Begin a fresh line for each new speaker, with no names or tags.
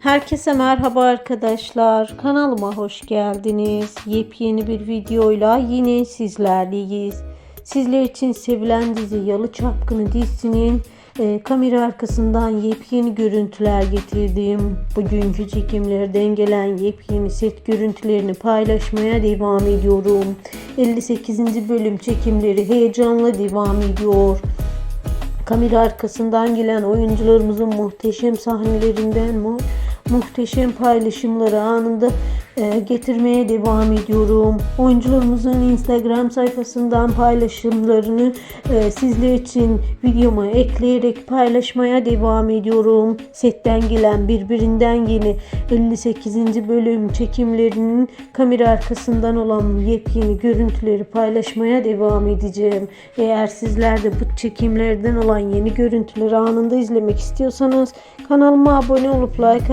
Herkese merhaba arkadaşlar. Kanalıma hoş geldiniz. Yepyeni bir videoyla yine sizlerleyiz. Sizler için sevilen dizi Yalı Çapkını dizisinin e, kamera arkasından yepyeni görüntüler getirdim. Bugünkü çekimlerden gelen yepyeni set görüntülerini paylaşmaya devam ediyorum. 58. bölüm çekimleri heyecanla devam ediyor. Kamera arkasından gelen oyuncularımızın muhteşem sahnelerinden mu muhteşem paylaşımları anında e, getirmeye devam ediyorum. Oyuncularımızın Instagram sayfasından paylaşımlarını e, sizler için videoma ekleyerek paylaşmaya devam ediyorum. Setten gelen birbirinden yeni 58. bölüm çekimlerinin kamera arkasından olan yepyeni görüntüleri paylaşmaya devam edeceğim. Eğer sizler de bu çekimlerden olan yeni görüntüleri anında izlemek istiyorsanız kanalıma abone olup like